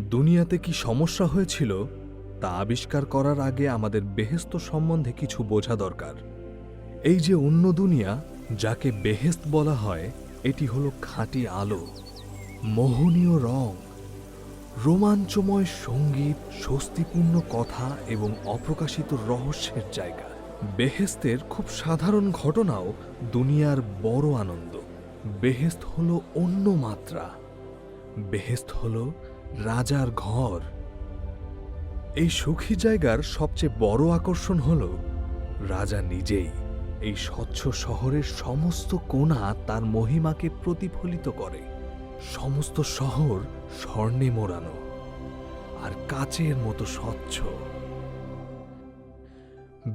দুনিয়াতে কি সমস্যা হয়েছিল, তা আবিষ্কার করার আগে আমাদের বেহেস্ত সম্বন্ধে কিছু বোঝা দরকার। এই যে অন্য দুনিয়া, যাকে বেহেস্ত বলা হয়, এটি হলো খাঁটি আলো, মোহনীয় রং, রোমাঞ্চময় সংগীত, স্বস্তিপূর্ণ কথা এবং অপ্রকাশিত রহস্যের জায়গা। বেহেস্তের খুব সাধারণ ঘটনাও দুনিয়ার বড় আনন্দ। বেহেস্ত হলো অন্য মাত্রা। বেহেস্ত হলো রাজার ঘর। এই সুখী জায়গার সবচেয়ে বড় আকর্ষণ হল, রাজা নিজেই এই স্বচ্ছ শহরের সমস্ত কোণা তার মহিমাকে প্রতিফলিত করে। সমস্ত শহর স্বর্ণে মোড়ানো আর কাচের মতো স্বচ্ছ।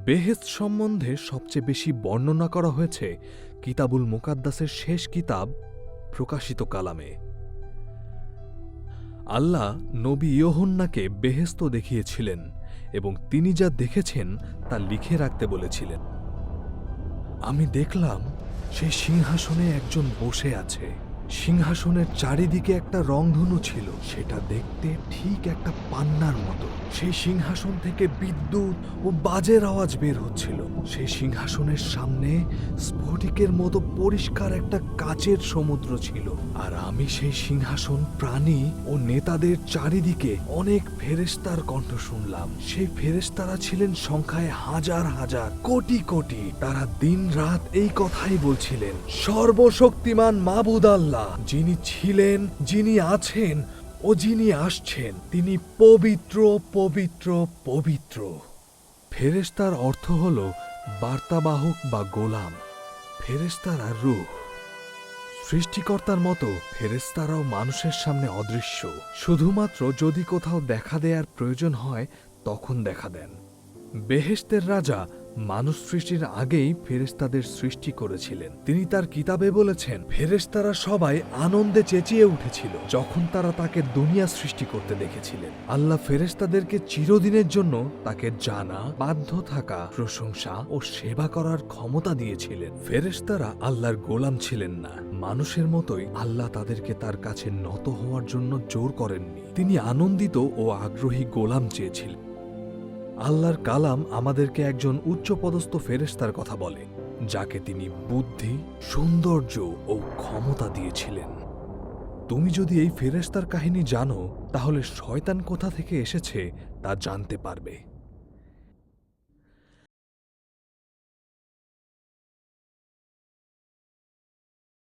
বেহেস্ত সম্বন্ধে সবচেয়ে বেশি বর্ণনা করা হয়েছে কিতাবুল মুকাদ্দাসের শেষ কিতাব প্রকাশিত কালামে। আল্লাহ নবী ইয়হন্নাকে বেহেস্ত দেখিয়েছিলেন এবং তিনি যা দেখেছেন তা লিখে রাখতে বলেছিলেন। আমি দেখলাম সেই সিংহাসনে একজন বসে আছে। সিংহাসনের চারিদিকে একটা রংধনু ছিল। সেটা দেখতে ঠিক একটা পান্নার মতো। সেই সিংহাসন থেকে বিদ্যুৎ ও বাজের আওয়াজ বের হচ্ছিল। সেই সিংহাসনের সামনে স্ফটিকের মতো পরিষ্কার একটা কাচের সমুদ্র ছিল। আর আমি সেই সিংহাসন প্রাণী ও নেতাদের চারিদিকে অনেক ফেরেস্তার কণ্ঠ শুনলাম। সেই ফেরেস্তারা ছিলেন সংখ্যায় হাজার হাজার, কোটি কোটি। তারা দিন রাত এই কথাই বলছিলেন, সর্বশক্তিমান মাবুদ যিনি ছিলেন, যিনি আছেন ও যিনি আসছেন, তিনি পবিত্র পবিত্র পবিত্র। ফেরেস্তার অর্থ হল বার্তাবাহক বা গোলাম ফেরেস্তার আর রূহ সৃষ্টিকর্তার মতো ফেরেস্তারাও মানুষের সামনে অদৃশ্য। শুধুমাত্র যদি কোথাও দেখা দেয়ার প্রয়োজন হয়, তখন দেখা দেন। বেহেস্তের রাজা মানুষ সৃষ্টির আগেই ফেরেস্তাদের সৃষ্টি করেছিলেন। তিনি তার কিতাবে বলেছেন ফেরেস্তারা সবাই আনন্দে চেঁচিয়ে উঠেছিল যখন তারা তাকে দুনিয়া সৃষ্টি করতে দেখেছিলেন। আল্লাহ ফেরেস্তাদেরকে চিরদিনের জন্য তাকে জানা, বাধ্য থাকা, প্রশংসা ও সেবা করার ক্ষমতা দিয়েছিলেন। ফেরেস্তারা আল্লাহর গোলাম ছিলেন না। মানুষের মতোই আল্লাহ তাদেরকে তার কাছে নত হওয়ার জন্য জোর করেননি। তিনি আনন্দিত ও আগ্রহী গোলাম চেয়েছিলেন। আল্লাহর কালাম আমাদেরকে একজন উচ্চপদস্থ ফেরেস্তার কথা বলে, যাকে তিনি বুদ্ধি, সৌন্দর্য ও ক্ষমতা দিয়েছিলেন। তুমি যদি এই ফেরেস্তার কাহিনী জানো, তাহলে শয়তান কোথা থেকে এসেছে তা জানতে পারবে।